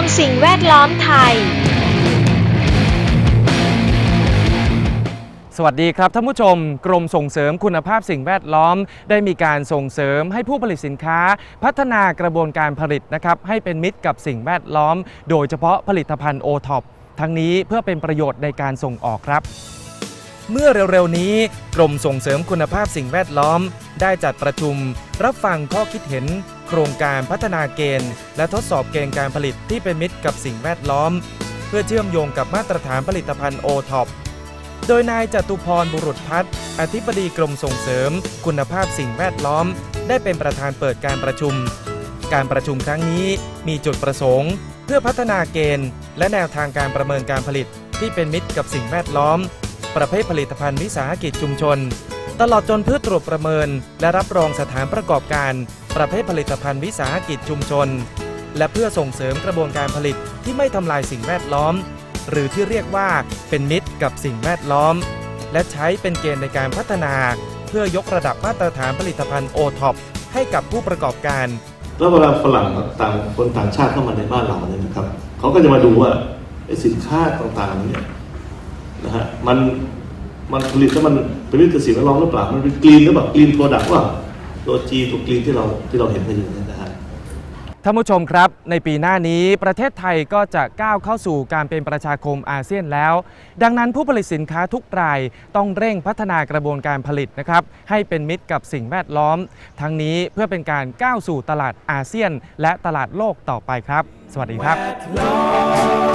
องสิ่งแวดล้อมไทย สวัสดีครับท่านผู้ชม กรมส่งเสริมคุณภาพสิ่งแวดล้อม ได้มีการส่งเสริมให้ผู้ผลิตสินค้า พัฒนากระบวนการผลิตนะครับให้เป็นมิตรกับสิ่งแวดล้อม โดยเฉพาะผลิตภัณฑ์โอท็อปทั้งนี้เพื่อเป็นประโยชน์ในการส่งออกครับเมื่อเร็วๆ นี้ กรมส่งเสริมคุณภาพสิ่งแวดล้อม ได้จัดประชุม รับฟังข้อคิดเห็น โครงการพัฒนาเกณฑ์ และทดสอบเกณฑ์การผลิตที่เป็นมิตรกับสิ่งแวดล้อม เพื่อเชื่อมโยงกับมาตรฐานผลิตภัณฑ์โอท็อปโดยนายจตุพรบุรุษพัฒน์อธิบดีกรมส่งเสริม คุณภาพสิ่งแวดล้อม ได้เป็นประธานเปิดการประชุม การประชุมครั้งนี้มีจุดประสงค์ เพื่อพัฒนาเกณฑ์ และแนวทางการประเมินการผลิตที่เป็นมิตรกับสิ่งแวดล้อม ประเภทผลิตภัณฑ์วิสาหกิจชุมชน ตลอดจนเพื่อตรวจประเมิน และรับรองสถานประกอบการ ประเภทผลิตภัณฑ์วิสาหกิจชุมชน และเพื่อส่งเสริมกระบวนการผลิตที่ไม่ทำลายสิ่งแวดล้อม หรือที่เรียกว่าเป็นมิตรกับสิ่งแวดล้อม และใช้เป็นเกณฑ์ในการพัฒนา เพื่อยกระดับมาตรฐานผลิตภัณฑ์โอท็อปให้กับผู้ประกอบการ แล้วเวลาฝรั่งต่างคนต่างชาติเข้ามาในบ้านเราเนี่ยนะครับเขาก็จะมาดูว่าไอ้สินค้าต่างๆเนี่ยนะฮะมันมันผลิตแล้วมันเป็นมิตรกับสิ่งแวดล้อมหรือเปล่ามันเป็นกรีนหรือเปล่ากรีนโปรดักต์ว่า ตัวจีตัวกรีนที่เราที่เราเห็นกันอยู่เนี่ยนะฮะ ท่านผู้ชมครับ ในปีหน้านี้ประเทศไทยก็จะก้าวเข้าสู่การเป็นประชาคมอาเซียนแล้ว ดังนั้นผู้ผลิตสินค้าทุกรายต้องเร่งพัฒนากระบวนการผลิตนะครับให้เป็นมิตรกับสิ่งแวดล้อม ทั้งนี้เพื่อเป็นการก้าวสู่ตลาดอาเซียน และตลาดโลกต่อไปครับ สวัสดีครับ